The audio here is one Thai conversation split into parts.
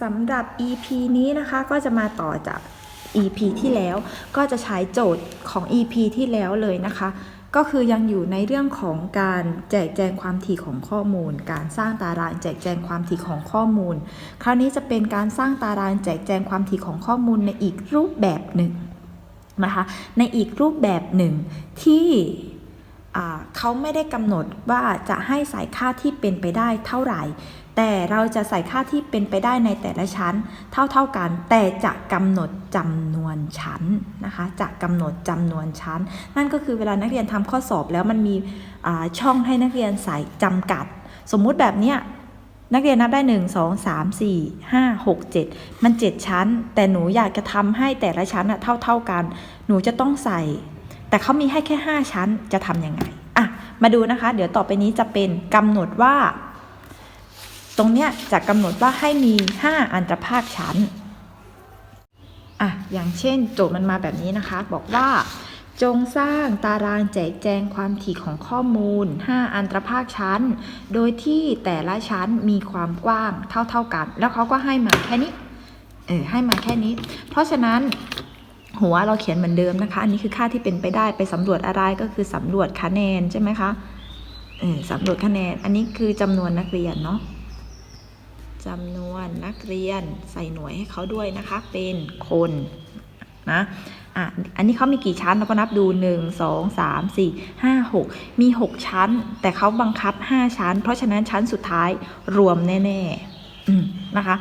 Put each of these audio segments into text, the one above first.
สำหรับ EP นี้นะคะก็จะมาต่อจาก EP ที่แล้วก็จะใช้โจทย์ของ EP ที่แล้วเลยนะคะ ก็คือยังอยู่ในเรื่องของการแจกแจงความถี่ของข้อมูล การสร้างตารางแจกแจงความถี่ของข้อมูล คราวนี้จะเป็นการสร้างตารางแจกแจงความถี่ของข้อมูลในอีกรูปแบบหนึ่งนะคะ ในอีกรูปแบบหนึ่งที่เขาไม่ได้กำหนดว่าจะให้ใส่ค่าที่เป็นไปได้เท่าไหร่ แต่เราจะใส่ค่าที่เป็นไปได้ในแต่ละชั้นเท่าๆกัน แต่จะกำหนดจำนวนชั้นนะคะจะกำหนดจำนวนชั้น นั่นก็คือเวลานักเรียนทำข้อสอบแล้วมันมีช่องให้นักเรียนใส่จำกัด สมมุติแบบเนี้ยนักเรียนนับได้ 1 2 3 4 5 6 7 มัน 7 ชั้น แต่หนูอยากจะทำให้แต่ละชั้นอะเท่าๆกัน หนูจะต้องใส่ แต่เขามีให้แค่ 5 ชั้นจะทำยังไง อะ มาดูนะคะ เดี๋ยวต่อไปนี้จะเป็นกำหนดว่า ตรงเนี้ยจะกำหนดว่าให้มี 5 อันตรภาคชั้นอะอย่างเช่น โจทย์มันมาแบบนี้นะคะ บอกว่า จงสร้างตารางแจกแจงความถี่ของข้อมูล 5 อันตรภาคชั้น โดยที่แต่ละชั้นมีความกว้างเท่าๆกัน แล้วเขาก็ให้มาแค่นี้เออให้มาแค่นี้ เพราะฉะนั้นหัวเราเขียนเหมือนเดิมนะคะ อันนี้คือค่าที่เป็นไปได้ไปสำรวจอะไรก็คือสำรวจคะแนนใช่ไหมคะเออสำรวจคะแนน อันนี้คือจำนวนนักเรียนเนาะ จำนวนนักเรียนใส่หน่วยให้เขาด้วยนะคะ เป็นคนนะอะอันนี้เขามีกี่ชั้นเราก็นับดู 1 2 3 4 5 6 มี 6 ชั้น แต่เขาบังคับ 5 ชั้น เพราะฉะนั้นชั้นสุดท้ายรวมแน่ๆนะคะ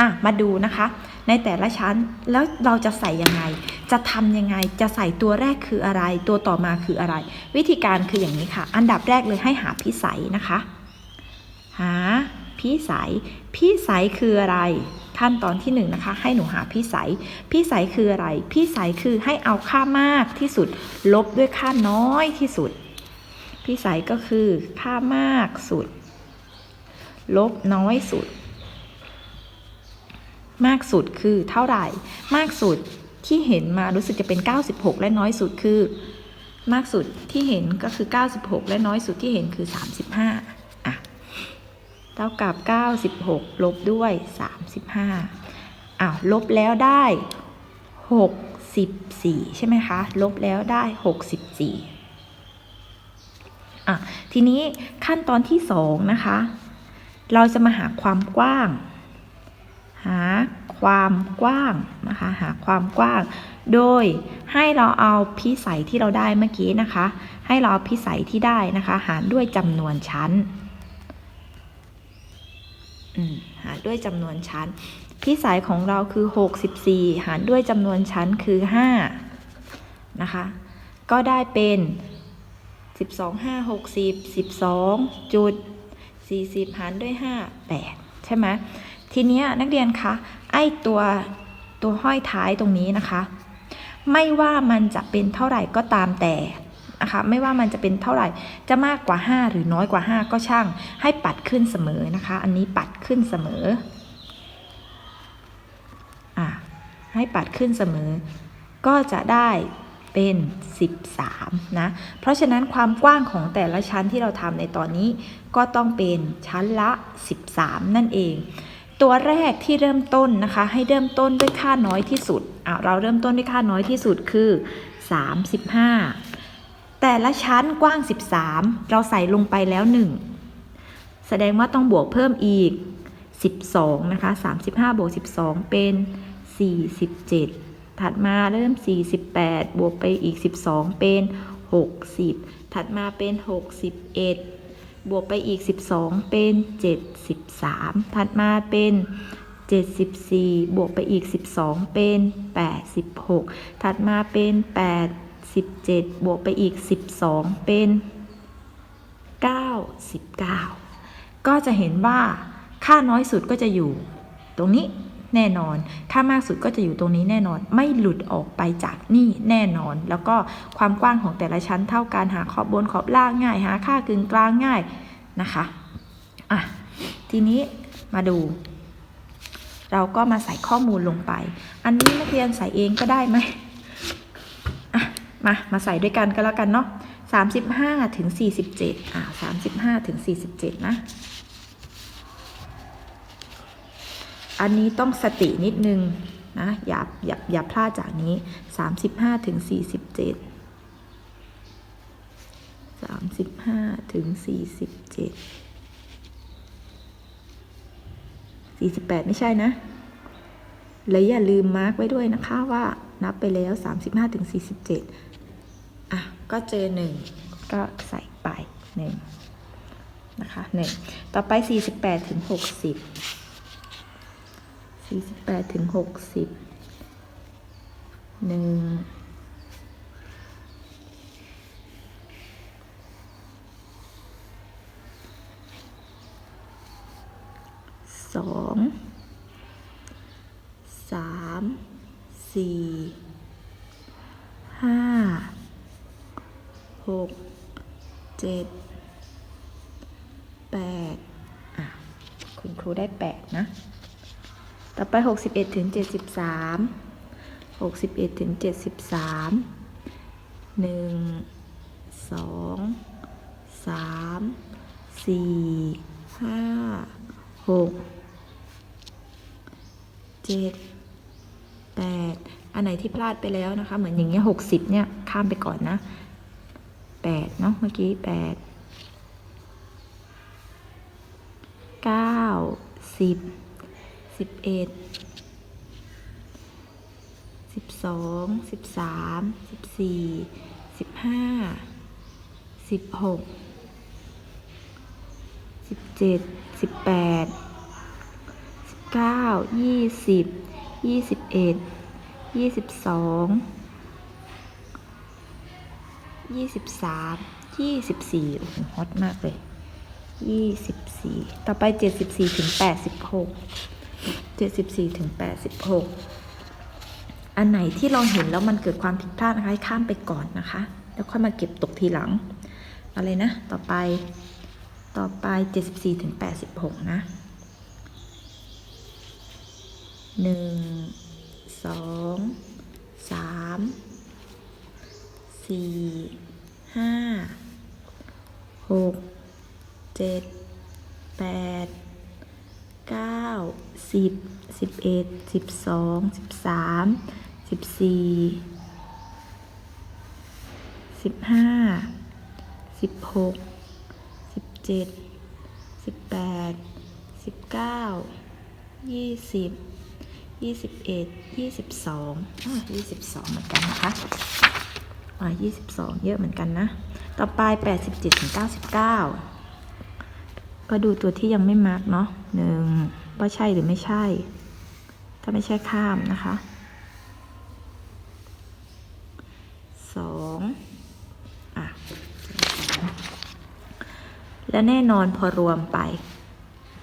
อะมาดูนะคะ ในแต่ละชั้นแล้วเราจะใส่ยังไง จะทำยังไงจะใส่ตัวแรกคืออะไร ตัวต่อมาคืออะไร วิธีการคืออย่างนี้ค่ะ อันดับแรกเลยให้หาพิสัยนะคะ หา พิสัย พิสัยคืออะไรขั้นตอนที่หนึ่งนะคะให้หนูหาพิสัยพิสัยคืออะไรพิสัยคือให้เอาค่ามากที่สุด ลบด้วยค่าน้อยที่สุดพิสัยก็คือค่ามากสุด ลบน้อยสุด มากสุดคือเท่าไหร่ มากสุดที่เห็นมารู้สึกจะเป็น 96 และน้อยสุดคือ มากสุดที่เห็นก็คือ 96 และน้อยสุดที่เห็นคือ 35 เท่ากับ 96 ลบด้วย 35อ้าวลบแล้วได้ 64 ใช่ไหมคะ ลบแล้วได้ 64อะทีนี้ขั้นตอนที่ 2 นะคะ เราจะมาหาความกว้าง หาความกว้างนะคะหาความกว้าง โดยให้เราเอาพิสัยที่เราได้เมื่อกี้นะคะ ให้เราเอาพิสัยที่ได้นะคะ หารด้วยจำนวนชั้น หารด้วยจำนวนชั้นพิสัยของเราคือ 64 หารด้วยจำนวนชั้นคือ 5 นะคะ ก็ได้เป็น 12 5 60 12จุด40 หารด้วย 5 8 ใช่ไหมทีนี้นักเรียนคะไอตัวตัวห้อยท้ายตรงนี้นะคะ ไม่ว่ามันจะเป็นเท่าไหร่ก็ตามแต่ นะคะ ไม่ว่ามันจะเป็นเท่าไหร่จะมากกว่า 5 หรือน้อยกว่า 5 ก็ช่าง ให้ปัดขึ้นเสมอนะคะ อันนี้ปัดขึ้นเสมออะให้ปัดขึ้นเสมอ ก็จะได้เป็น 13 นะ เพราะฉะนั้นความกว้างของแต่ละชั้นที่เราทำในตอนนี้ ก็ต้องเป็นชั้นละ 13 นั่นเอง ตัวแรกที่เริ่มต้นนะคะ ให้เริ่มต้นด้วยค่าน้อยที่สุดอะเราเริ่มต้นด้วยค่าน้อยที่สุดคือ 35 แต่ละชั้นกว้าง 13 เราใส่ลงไปแล้ว 1 แสดงว่าต้องบวกเพิ่มอีก 12 นะคะ 35 บวก 12 เป็น 47 ถัดมาเริ่ม 48 บวกไปอีก 12 เป็น 60 ถัดมาเป็น 61 บวกไปอีก 12 เป็น 73 ถัดมาเป็น74 บวกไปอีก 12 เป็น 86 ถัดมาเป็น 8 87บวกไปอีก 12 เป็น 99 ก็จะเห็นว่าค่าน้อยสุดก็จะอยู่ตรงนี้แน่นอน ค่ามากสุดก็จะอยู่ตรงนี้แน่นอน ไม่หลุดออกไปจากนี่แน่นอน แล้วก็ความกว้างของแต่ละชั้นเท่ากัน หาขอบบนขอบล่างง่าย หาค่ากึ่งกลางง่ายนะคะ อะ ทีนี้มาดู เราก็มาใส่ข้อมูลลงไป อันนี้นักเรียนใส่เองก็ได้ไหม มา มาใส่ด้วยกันก็แล้วกันเนาะ35ถึง47อ่า35ถึง47นะ อันนี้ต้องสตินิดนึงนะอย่าอย่าอย่าพลาดจากนี้35ถึง47 35ถึง47 48ไม่ใช่นะและอย่าลืมมาร์กไว้ด้วยนะคะว่า นับไปแล้ว 35-47ถึงอะก็เจอ 1 ก็ใส่ไป 1 นะคะ 1 ต่อไป 48ถึง60 48ถึง60 1สองสาม สี่ห้าหกเจ็ดแปดอะ คุณครูได้แปดนะ ต่อไปหกสิบเอ็ดถึงเจ็ดสิบสามหกสิบเอ็ดถึงเจ็ดสิบสามหนึ่งสองสามสี่ห้าหกเจ็ด 8 อันไหนที่พลาดไปแล้วนะคะ เหมือนอย่างเงี้ยหกสิบเนี่ยข้ามไปก่อนนะ8เนาะเมื่อกี้8 9 10 11 12 13 14 15 16 17 18 19 20 ยี่สิบยี่สิบเอ็ดยี่สิบสองยี่สิบสามยี่สิบสี่โอ้โหฮอตมากเลยยี่สิบสี่ต่อไปเจ็ดสิบสี่ถึงแปดสิบหกเจ็ดสิบสี่ถึงแปดสิบหกอันไหนที่เราเห็นแล้วมันเกิดความผิดพลาดนะคะให้ข้ามไปก่อนนะคะ แล้วค่อยมาเก็บตกทีหลัง อะไรนะ ต่อไป ต่อไป 74ถึง86 นะ หนึ่งสองสามสี่ห้าหกเจ็ดแปดเก้าสิบสิบเอ็ดสิบสองสิบสามสิบสี่สิบห้าสิบหกสิบเจ็ดสิบแปดสิบเก้ายี่สิบ ยี่สิบเอ็ดยี่สิบสองอ่ายี่สิบสองเหมือนกันนะคะอ่ายี่สิบสองเยอะเหมือนกันนะ ต่อไปแปดสิบเจ็ดถึงเก้าสิบเก้าก็ดูตัวที่ยังไม่มาร์กเนาะหนึ่งว่าใช่หรือไม่ใช่ ถ้าไม่ใช่ข้ามนะคะสองอะและแน่นอนพอรวมไป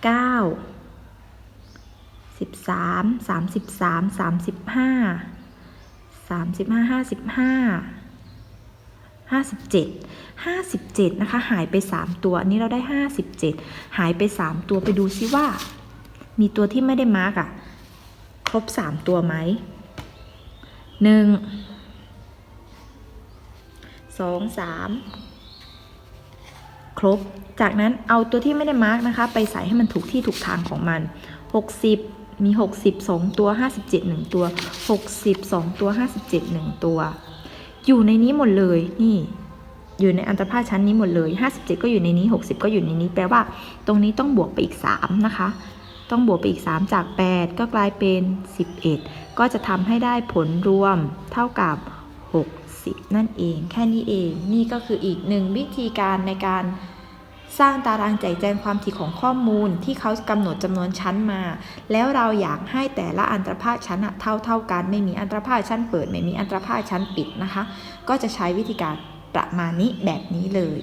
เก้า 9 13 33 35 35 55 57 57นะคะ หายไป3ตัว อันนี้เราได้57หายไป3ตัวไปดูซิว่า มีตัวที่ไม่ได้มาร์กอะครบ3ตัวไหม1 2 3ครบ จากนั้นเอาตัวที่ไม่ได้มาร์กนะคะ ไปใส่ให้มันถูกที่ถูกทางของมัน60 มี 60 2 ตัว 57 1 ตัว 60 2 ตัว 57 1 ตัว อยู่ในนี้หมดเลยนี่อยู่ในอันตรพาสชั้นนี้หมดเลย 57 ก็อยู่ในนี้ 60 ก็อยู่ในนี้ แปลว่า ตรงนี้ต้องบวกไปอีก 3 นะคะ ต้องบวกไปอีก 3 จาก 8 ก็กลายเป็น 11 ก็จะทำให้ได้ผลรวมเท่ากับ 60 นั่นเอง แค่นี้เอง นี่ก็คืออีกหนึ่งวิธีการในการ สร้างตารางแจกแจงความถี่ของข้อมูลที่เขากำหนดจำนวนชั้นมา แล้วเราอยากให้แต่ละอันตรภาสชั้นเท่าเท่ากัน ไม่มีอันตรภาสชั้นเปิด ไม่มีอันตรภาสชั้นปิดนะคะ ก็จะใช้วิธีการประมาณนี้แบบนี้เลย